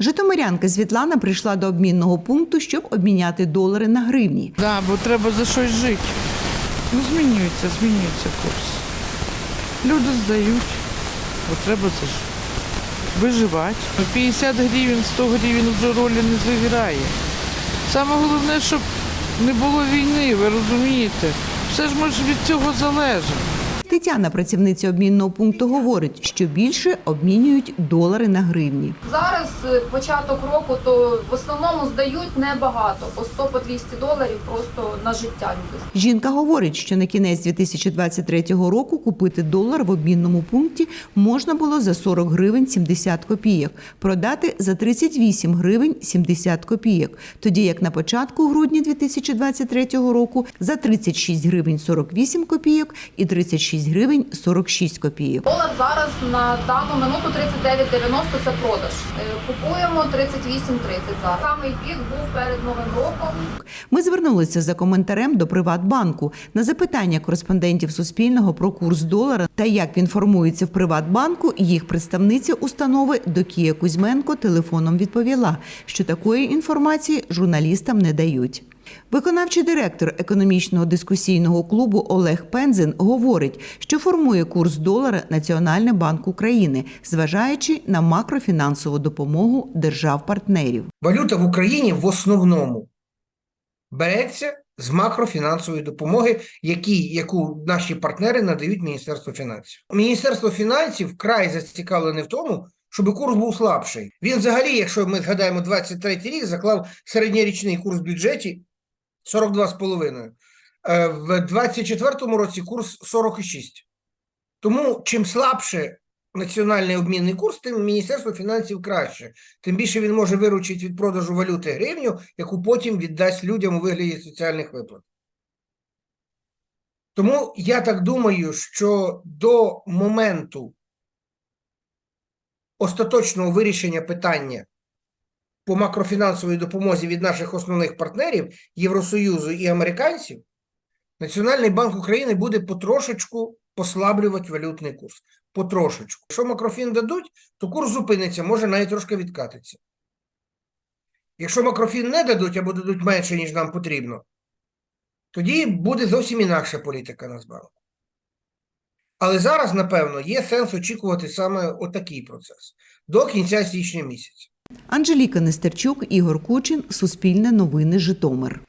Житомирянка Світлана прийшла до обмінного пункту, щоб обміняти долари на гривні. Да, бо треба за щось жити. Ну, змінюється, змінюється курс. Люди здають, бо треба за ж- виживати. 50 гривень, 100 гривень вже ролі не зіграє. Саме головне, щоб не було війни, ви розумієте? Все ж ми ж від цього залежимо. Тетяна, працівниця обмінного пункту, говорить, що більше обмінюють долари на гривні. Зараз е, початок року, то в основному здають небагато, по 100 по 200 доларів просто на життя. Жінка говорить, що на кінець 2023 року купити долар в обмінному пункті можна було за 40 гривень 70 копійок, продати за 38 гривень 70 копійок, тоді як на початку грудня 2023 року за 36 гривень 48 копійок і 36 гривень 46 копійок. Долар зараз на дану минуту 39,90 це продаж. Е, Купуємо 38,30 зараз. Самий пік був перед новим роком. Ми звернулися за коментарем до Приватбанку на запитання кореспондентів Суспільного про курс долара та як він формується в Приватбанку. Їх представниця установи Докія Кузьменко телефоном відповіла, що такої інформації журналістам не дають. Виконавчий директор економічного дискусійного клубу Олег Пензин говорить, що формує курс долара Національний банк України, зважаючи на макрофінансову допомогу держав-партнерів. Валюта в Україні в основному береться з макрофінансової допомоги, які, яку наші партнери надають Міністерству фінансів. Міністерство фінансів вкрай зацікавлене в тому, щоб курс був слабший. Він взагалі, якщо ми згадаємо 23 рік, заклав середньорічний курс в бюджеті 42,5. Е, В 24 році курс 46. Тому чим слабше національний обмінний курс, тим Міністерство фінансів краще. Тим більше він може виручити від продажу валюти гривню, яку потім віддасть людям у вигляді соціальних виплат. Тому я так думаю, що до моменту остаточного вирішення питання по макрофінансовій допомозі від наших основних партнерів Євросоюзу і американців, Національний банк України буде потрошечку послаблювати валютний курс. Потрошечку. Якщо макрофін дадуть, то курс зупиниться, може навіть трошки відкатиться. Якщо макрофін не дадуть або дадуть менше, ніж нам потрібно, тоді буде зовсім інакша політика Нацбанку. Але зараз, напевно, є сенс очікувати саме отакий процес до кінця січня місяця. Анжеліка Нестерчук, Ігор Кучин, Суспільне новини, Житомир.